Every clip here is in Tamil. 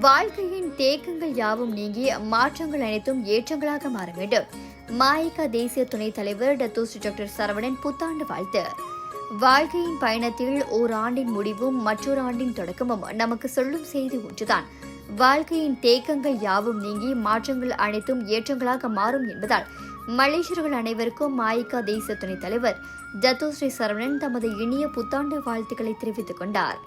வாழ்க்கையின் தேக்கங்கள் யாவும் நீங்கி மாற்றங்கள் அனைத்தும் ஏற்றங்களாக மாற வேண்டும். மாயிகா தேசிய துணைத் தலைவர் டத்தோஸ்ரீ டாக்டர் சரவணன் புத்தாண்டு வாழ்த்து. வாழ்க்கையின் பயணத்தில் ஓர் ஆண்டின் முடிவும் மற்றொரு ஆண்டின் தொடக்கமும் நமக்கு சொல்லும் செய்தி ஒன்றுதான். வாழ்க்கையின் தேக்கங்கள் யாவும் நீங்கி மாற்றங்கள் அனைத்தும் ஏற்றங்களாக மாறும் என்பதால் மலேசியர்கள் அனைவருக்கும் மாயிகா தேசிய துணைத் தலைவர் ஜத்தோஸ்ரீ சரவணன் தமது இனிய புத்தாண்டு வாழ்த்துக்களை தெரிவித்துக் கொண்டார்.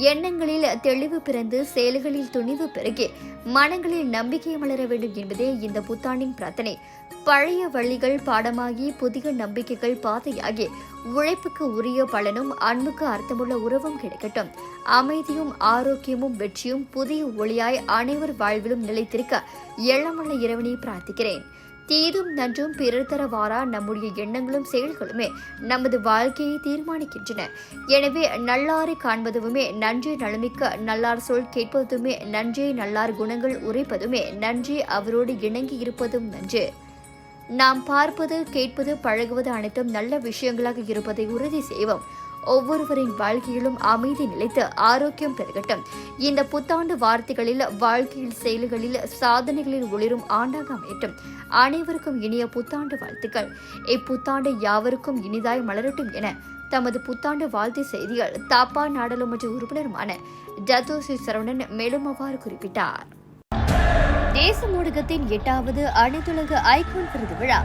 எண்ணங்களில் தெளிவு பிறந்து செயல்களில் துணிவு பெருகி மனங்களில் நம்பிக்கை மலர வேண்டும் என்பதே இந்த புத்தாண்டின் பிரார்த்தனை. பழைய வழிகள் பாடமாகி புதிய நம்பிக்கைகள் பாதையாகி உழைப்புக்கு உரிய பலனும் அன்புக்கு அர்த்தமுள்ள உறவும் கிடைக்கட்டும். அமைதியும் ஆரோக்கியமும் வெற்றியும் புதிய ஒளியாய் அனைவர் வாழ்விலும் நிலைத்திருக்க எள்ளமுள்ள இறைவனை பிரார்த்திக்கிறேன். தீதும் நன்றும் பிறர் தரவாரா? நம்முடைய எண்ணங்களும் செயல்களுமே நமது வாழ்க்கையை தீர்மானிக்கின்றன. எனவே நல்லாரை காண்பதுமே நன்றி நலமிக்க நல்லார் சொல் கேட்பதுமே நன்றே நல்லார் குணங்கள் உரைப்பதுமே நன்றி அவரோடு இணங்கி இருப்பதும் நன்று. நாம் பார்ப்பது கேட்பது பழகுவது அனைத்தும் நல்ல விஷயங்களாக இருப்பதை உறுதி செய்வோம். ஒவ்வொருவரின் வாழ்க்கையிலும் அமைதி நிலைத்து ஆரோக்கியம் பெருகட்டும். இந்த புத்தாண்டு வார்த்தைகளில் வாழ்க்கையில் செயல்களில் சாதனைகளில் ஒளிரும் ஆண்டாக அமையட்டும். அனைவருக்கும் இனிய புத்தாண்டு வாழ்த்துக்கள். இப்புத்தாண்டு யாவருக்கும் இனிதாய் மலரட்டும் என தமது புத்தாண்டு வாழ்த்து செய்திகள் தாப்பா நாடாளுமன்ற உறுப்பினருமான ஜதோசி சரவணன் மேலும் அவ்வாறு குறிப்பிட்டார். தேச ஊடகத்தின் எட்டாவது அனைத்துலக ஐகான் விருது விழா.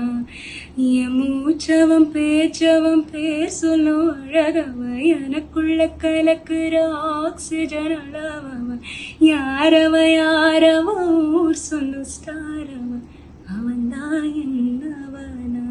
என் மூச்சவன் பேச்சவன் பேசலும் அழகவன். எனக்குள்ள கலக்குற ஆக்சிஜன் அளவவன். யாரவ யாரவன்? ஊர் சொல்லும் ஸ்டாரவன் அவன். தான் என்னவனா?